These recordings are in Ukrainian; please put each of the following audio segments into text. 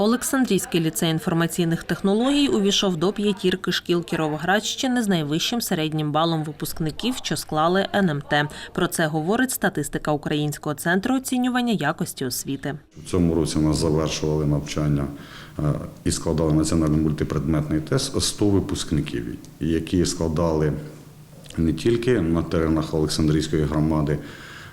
Олександрійський ліцей інформаційних технологій увійшов до п'ятірки шкіл Кіровоградщини з найвищим середнім балом випускників, що склали НМТ. Про це говорить статистика Українського центру оцінювання якості освіти. В цьому році у нас завершували навчання е, і складали національний мультипредметний тест 100 випускників, які складали не тільки на теренах Олександрійської громади,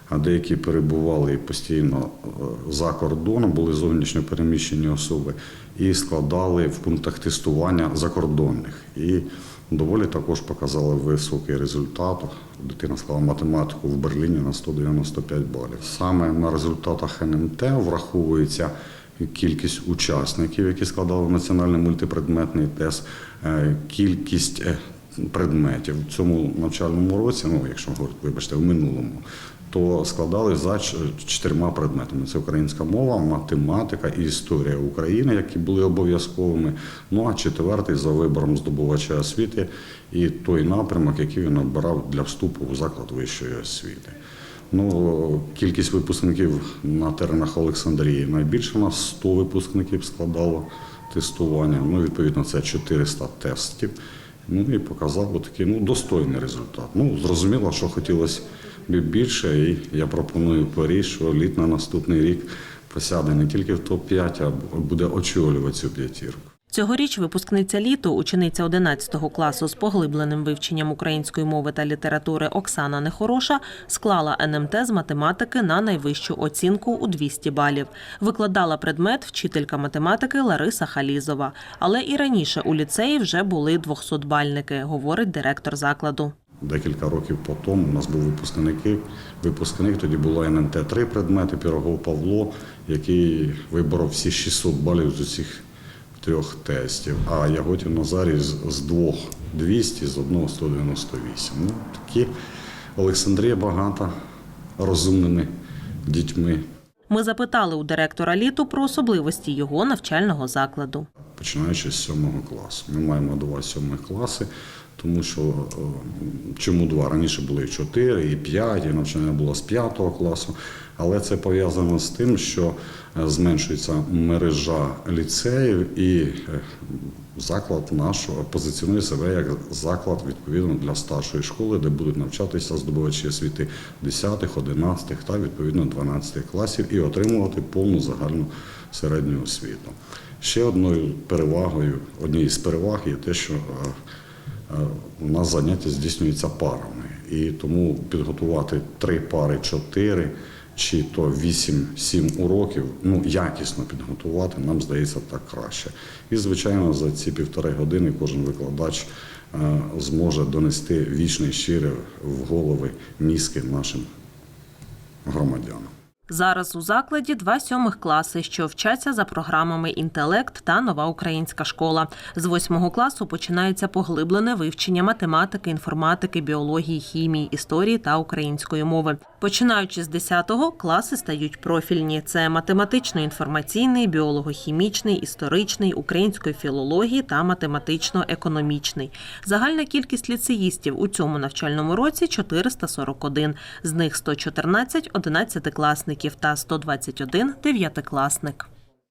а деякі перебували постійно е, за кордоном, були зовнішньо переміщені особи і складали в пунктах тестування закордонних. І доволі також показали високий результат. Дитина склала математику в Берліні на 195 балів. Саме на результатах НМТ враховується кількість учасників, які складали національний мультипредметний тест, е, кількість е, предметів в цьому навчальному році, ну якщо говорити, вибачте, в минулому, то складали за чотирма предметами: це українська мова, математика і історія України, які були обов'язковими. Ну а четвертий за вибором здобувача освіти і той напрямок, який він обирав для вступу в заклад вищої освіти. Ну, кількість випускників на теренах Олександрії найбільше у нас 100 випускників складало тестування. Ну, відповідно, це 400 тестів. Ну і показав такий ну, достойний результат. Ну, зрозуміло, що хотілося більше, і я пропоную Париж, що літ на наступний рік посяде не тільки в топ-5, а буде очолювати цю п'ятірку. Цьогоріч випускниця літу, учениця 11 класу з поглибленим вивченням української мови та літератури Оксана Нехороша склала НМТ з математики на найвищу оцінку у 200 балів. Викладала предмет вчителька математики Лариса Халізова. Але і раніше у ліцеї вже були 200-бальники, говорить директор закладу. Декілька років по тому у нас був випускники. Випускник тоді було НМТ три предмети, Пірогов Павло, який виборов всі 600 балів з усіх трьох тестів. А Яготін Назарій з, з двох 200, з одного 198. Ну, такі Олександрія багата розумними дітьми. Ми запитали у директора літу про особливості його навчального закладу. починаючи з сьомого класу. Ми маємо два сьомих класи, тому що е, чому два? Раніше були і чотири, і п'ять, і навчання було з п'ятого класу. Але це пов'язано з тим, що е, зменшується мережа ліцеїв і е, заклад наш позиціонує себе як заклад відповідно для старшої школи, де будуть навчатися здобувачі освіти 10, 11 та відповідно 12 класів і отримувати повну загальну середню освіту. Ще одною перевагою, однією з переваг є те, що у нас заняття здійснюються парами. І тому підготувати три пари, чотири чи то вісім-сім уроків, ну якісно підготувати, нам здається так краще. І, звичайно, за ці півтори години кожен викладач е, зможе донести вічне щире в голови мізки нашим громадянам. Зараз у закладі два сьомих класи, що вчаться за програмами інтелект та нова українська школа. З восьмого класу починається поглиблене вивчення математики, інформатики, біології, хімії, історії та української мови. Починаючи з 10-го, класи стають профільні: це математично-інформаційний, біолого-хімічний, історичний, української філології та математично-економічний. Загальна кількість ліцеїстів у цьому навчальному році 441, з них 114 – 11-класників та 121 – 9-класник.